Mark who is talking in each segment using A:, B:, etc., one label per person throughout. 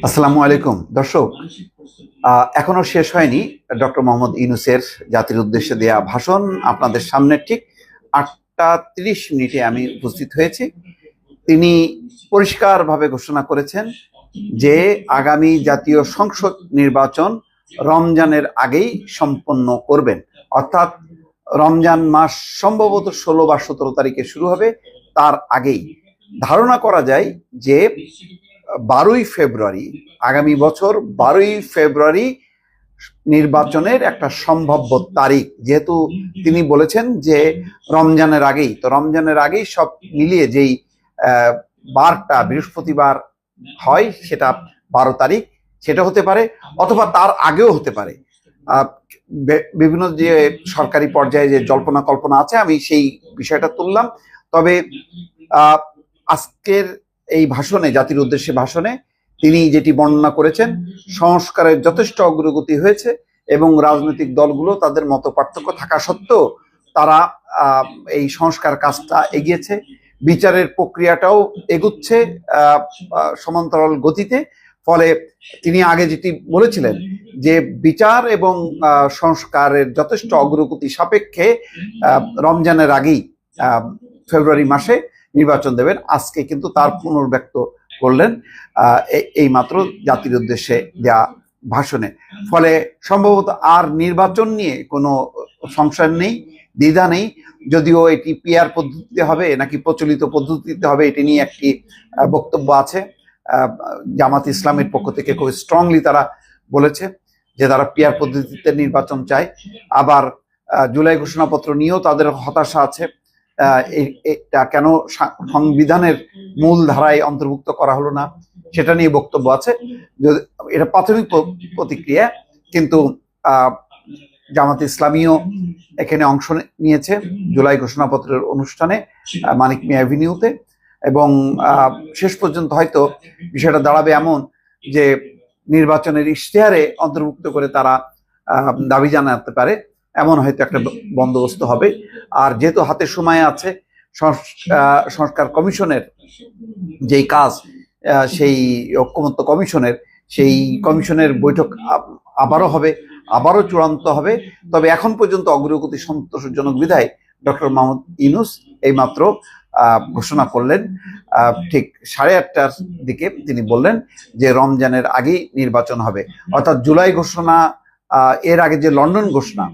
A: আসসালামু আলাইকুম। দর্শক এখনও শেষ হয়নি ডক্টর মোহাম্মদ ইউনুসের জাতির উদ্দেশ্যে দেয়া ভাষণ। আপনাদের সামনে ঠিক আটটা তিরিশ মিনিটে আমি উপস্থিত হয়েছি। তিনি পরিষ্কারভাবে ঘোষণা করেছেন যে আগামী জাতীয় সংসদ নির্বাচন রমজানের আগেই সম্পন্ন করবেন। অর্থাৎ রমজান মাস সম্ভবত ষোলো বা সতেরো তারিখে শুরু হবে। তার আগেই ধারণা করা যায় যে বারোই ফেব্রুয়ারি, আগামী বছর বারোই ফেব্রুয়ারি নির্বাচনের একটা সম্ভাব্য তারিখ। যেহেতু তিনি বলেছেন যে রমজানের আগেই, তো রমজানের আগেই সব মিলিয়ে যেই বারটা বৃহস্পতিবার হয়, সেটা বারো তারিখ, সেটা হতে পারে অথবা তার আগেও হতে পারে। বিভিন্ন যে সরকারি পর্যায়ে যে জল্পনা কল্পনা আছে, আমি সেই বিষয়টা তুললাম। তবে আজকের এই ভাষণে, জাতির উদ্দেশ্যে ভাষণে তিনি যেটি বর্ণনা করেছেন, সংস্কারের যথেষ্ট অগ্রগতি হয়েছে এবং রাজনৈতিক দলগুলো তাদের মত পার্থক্য থাকা সত্ত্বেও তারা এই সংস্কার কাজটা এগিয়েছে। বিচারের প্রক্রিয়াটাও এগুচ্ছে সমান্তরাল গতিতে। ফলে তিনি আগে যেটি বলেছিলেন যে বিচার এবং সংস্কারের যথেষ্ট অগ্রগতি সাপেক্ষে রমজানের আগেই ফেব্রুয়ারি মাসে নির্বাচন দেবেন। আজকে কিন্তু তার পুনর্ব্যক্ত করলেন এই- মাত্র জাতির উদ্দেশ্যে দেয়া ভাষণে। ফলে সম্ভবত আর নির্বাচন নিয়ে কোনো সংশয় নেই দ্বিধা নেই। যদিও এটি পিয়ার পদ্ধতিতে হবে নাকি প্রচলিত পদ্ধতিতে হবে এটি নিয়ে একটি বক্তব্য আছে। জামাত ইসলামের পক্ষ থেকে খুব স্ট্রংলি তারা বলেছে যে তারা পিয়ার পদ্ধতিতে নির্বাচন চায়। আবার জুলাই ঘোষণাপত্র নিয়েও তাদের হতাশা আছে। এটা কেন সংবিধানের মূল ধারায় অন্তর্ভুক্ত করা হলো না, সেটা নিয়ে বক্তব্য আছে। এটা প্রাথমিক প্রতিক্রিয়া, কিন্তু জামাত ইসলামীও এখানে অংশ নিয়েছে জুলাই ঘোষণাপত্রের অনুষ্ঠানে মানিক মিয়া অ্যাভিনিউতে এবং শেষ পর্যন্ত হয়তো বিষয়টা দাঁড়াবে এমন যে নির্বাচনের ইশতেহারে অন্তর্ভুক্ত করে তারা দাবি জানাতে পারে। এমন হয়তো একটা বন্দোবস্ত হবে। আর যেহেতু হাতে সময় আছে, সংস- সংস্কার কমিশনের যেই কাজ সেই ঐক্যমত্য কমিশনের, সেই কমিশনের বৈঠক আবারও হবে, আবারও চূড়ান্ত হবে। তবে এখন পর্যন্ত অগ্রগতি সন্তোষজনক বিধায় ডক্টর মাহমুদ ইনুস এইমাত্র ঘোষণা করলেন। ঠিক সাড়ে আটটার দিকে তিনি বললেন যে রমজানের আগেই নির্বাচন হবে। অর্থাৎ জুলাই ঘোষণা এর আগে যে লন্ডন ঘোষণা,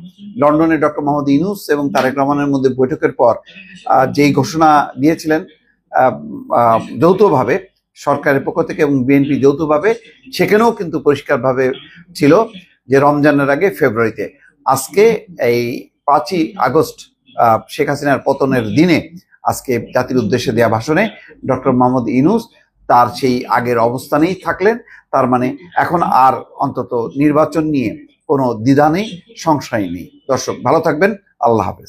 A: লন্ডনে ডক্টর মোহাম্মদ ইনুস এবং তারেক রহমানের মধ্যে বৈঠকের পর যেই ঘোষণা দিয়েছিলেন যৌথভাবে, সরকারের পক্ষ থেকে এবং বিএনপি যৌথভাবে, সেখানেও কিন্তু পরিষ্কারভাবে ছিল যে রমজানের আগে ফেব্রুয়ারিতে। আজকে এই পাঁচই আগস্ট শেখ হাসিনার পতনের দিনে আজকে জাতির উদ্দেশ্যে দেয়া ভাষণে ডক্টর মোহাম্মদ ইনুস তার সেই আগের অবস্থানেই থাকলেন। তার মানে এখন আর অন্তত নির্বাচন নিয়ে কোনো দ্বিধা নেই সংশয় নেই। দর্শক ভালো থাকবেন। আল্লাহ হাফেজ।